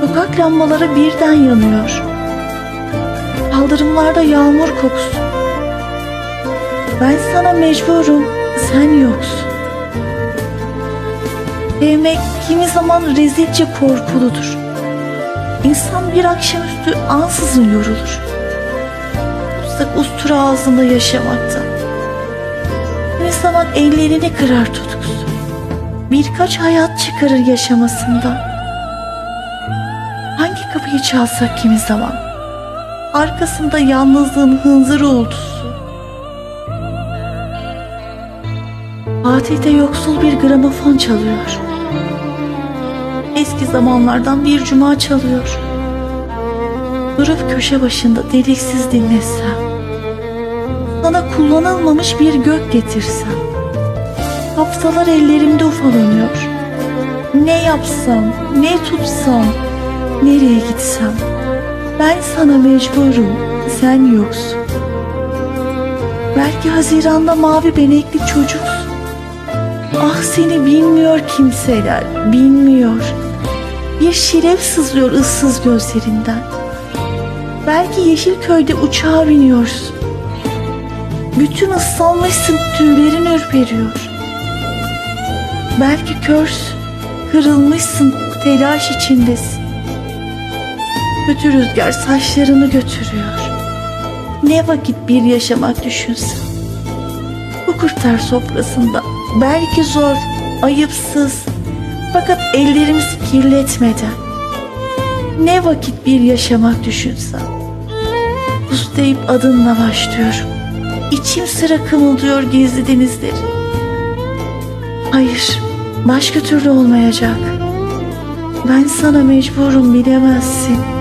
Sokak lambaları birden yanıyor. Kaldırımlarda yağmur kokusu. Ben sana mecburum, sen yoksun. Sevmek kimi zaman rezilce korkuludur. İnsan bir akşamüstü ansızın yorulur. Tutsak ustura ağzında yaşamakta. Kimi zaman ellerini kırar tutkusu. Birkaç hayat çıkarır yaşamasından. Kapıyı çalsak kimi zaman? Arkasında yalnızlığın hınzır uğultusu. Fatih'te yoksul bir gramofon çalıyor. Eski zamanlardan bir cuma çalıyor. Durup köşe başında deliksiz dinlesem. Sana kullanılmamış bir gök getirsem. Haftalar ellerimde ufalanıyor. Ne yapsam, ne tutsam, nereye gitsem. Ben sana mecburum, sen yoksun. Belki Haziran'da mavi benekli çocuksun. Ah seni bilmiyor kimseler, bilmiyor. Bir şilev sızlıyor ıssız gözlerinden. Belki Yeşilköy'de uçağa biniyorsun. Bütün ıslanmışsın, tüylerin ürperiyor. Belki körsün, kırılmışsın, telaş içindesin. Kötü rüzgar saçlarını götürüyor. Ne vakit bir yaşamak düşünsün. Bu kurtlar sofrasında belki zor, ayıpsız fakat ellerimizi kirletmeden ne vakit bir yaşamak düşünsem. Deyip adınla başlıyorum. İçim sıra kımıldıyor gizli denizleri. Hayır, başka türlü olmayacak. Ben sana mecburum bilemezsin.